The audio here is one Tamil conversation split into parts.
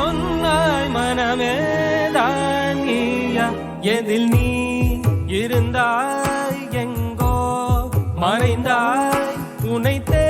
சொன்னால் மனமே தான் நீயா எதில் நீ இருந்தாய் எங்கோ மறைந்தாய் துணைத்தே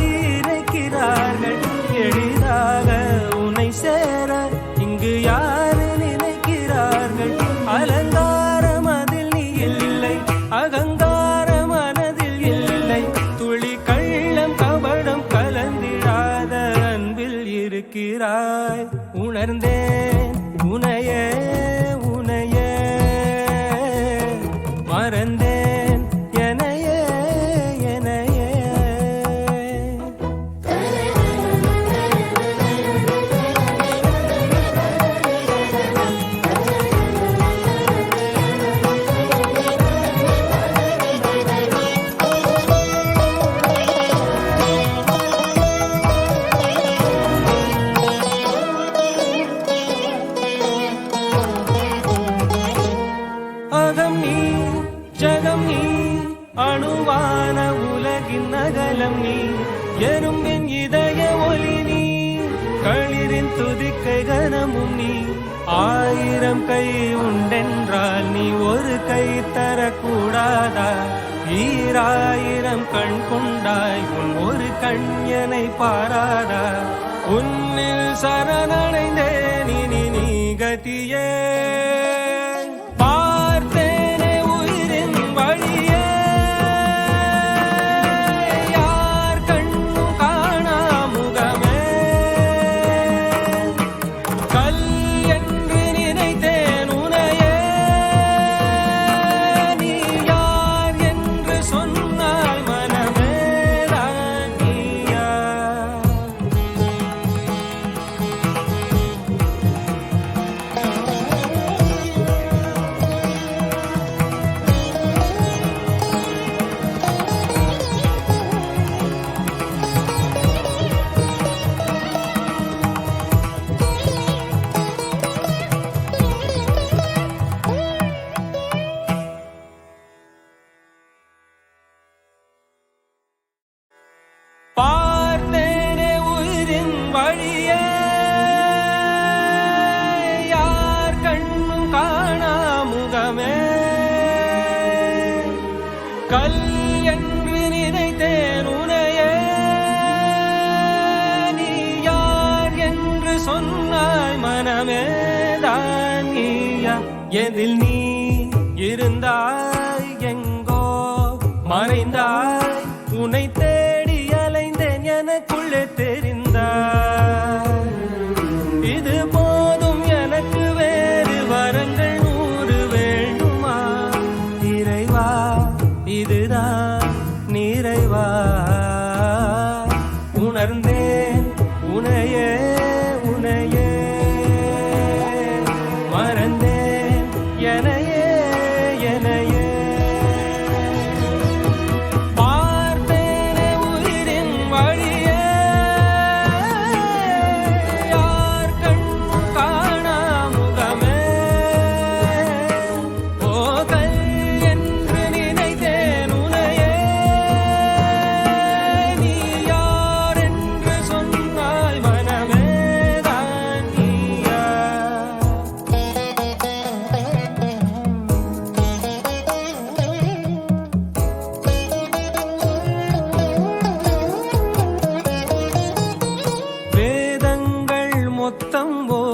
இருக்கிறாய் உணர்ந்தேன் உனையே. ஜகம் நீ அணுவான உலகின் அகலம் நீ எறும்பின் இதய ஒளி நீ களிரின் துதிக்கை கனமும் நீ. ஆயிரம் கை உண்டென்றால் நீ ஒரு கை தரக்கூடாதா? ஈராயிரம் கண் கொண்டாய் உன் ஒரு கண் கண்யனை பாராதா? உன்னில் சரணடைந்தே சொன்னால் நீயா எதில் நீ இருந்தாய் எங்கோ? மறைந்தாய் உனைத்தே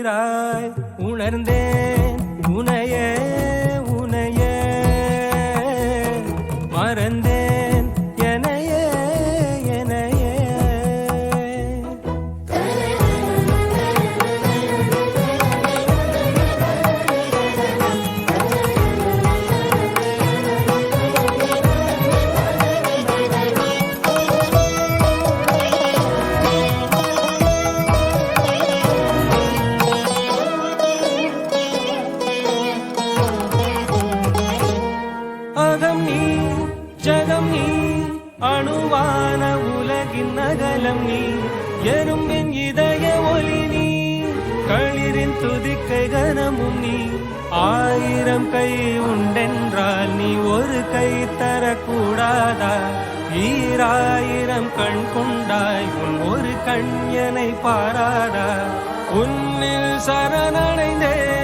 இருக்கிறாய் உணர்ந்தேன் உனையே அகம் நீ ஜகம் நீ அணுவான உலகின் அகலம் நீ எறும்பின் இதய ஒளி நீ களிரின் துதிக்கை கனமும் நீ. ஆயிரம் கை உண்டென்றால் நீ ஒரு கை தரக்கூடாதா? ஈராயிரம் கண் கொண்டாய் உன் ஒரு கண் கண்யனை பாராதா? உன்னில் சரணடைந்தே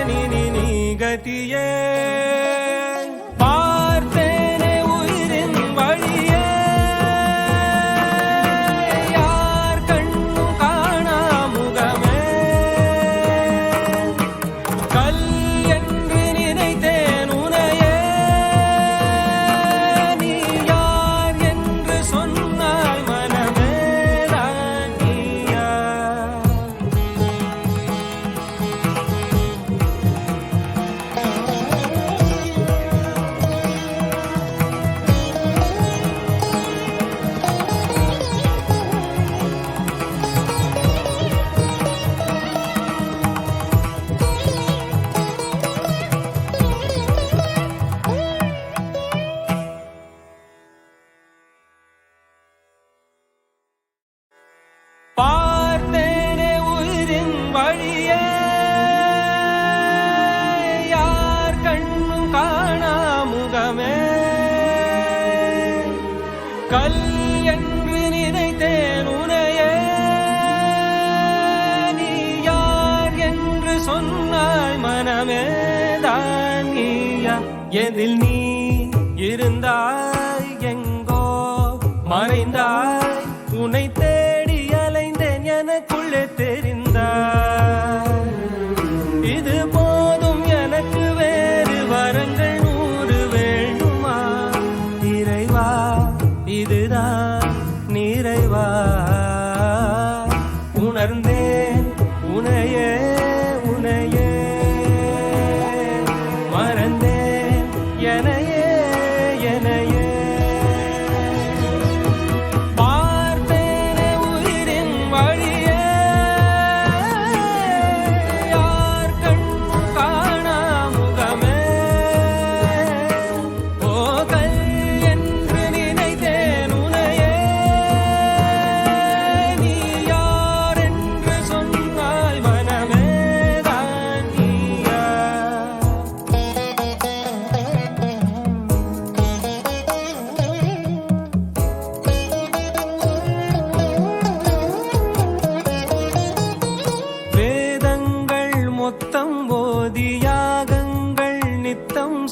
எதில் நீ இருந்தாய் எங்கோ மறைந்தாய் துணை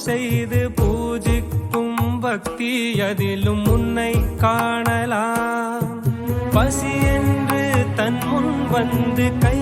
செய்து பூஜிக்கும் பக்தி அதிலும் உன்னை காணலாம். பசி என்று தன் முன் வந்து கை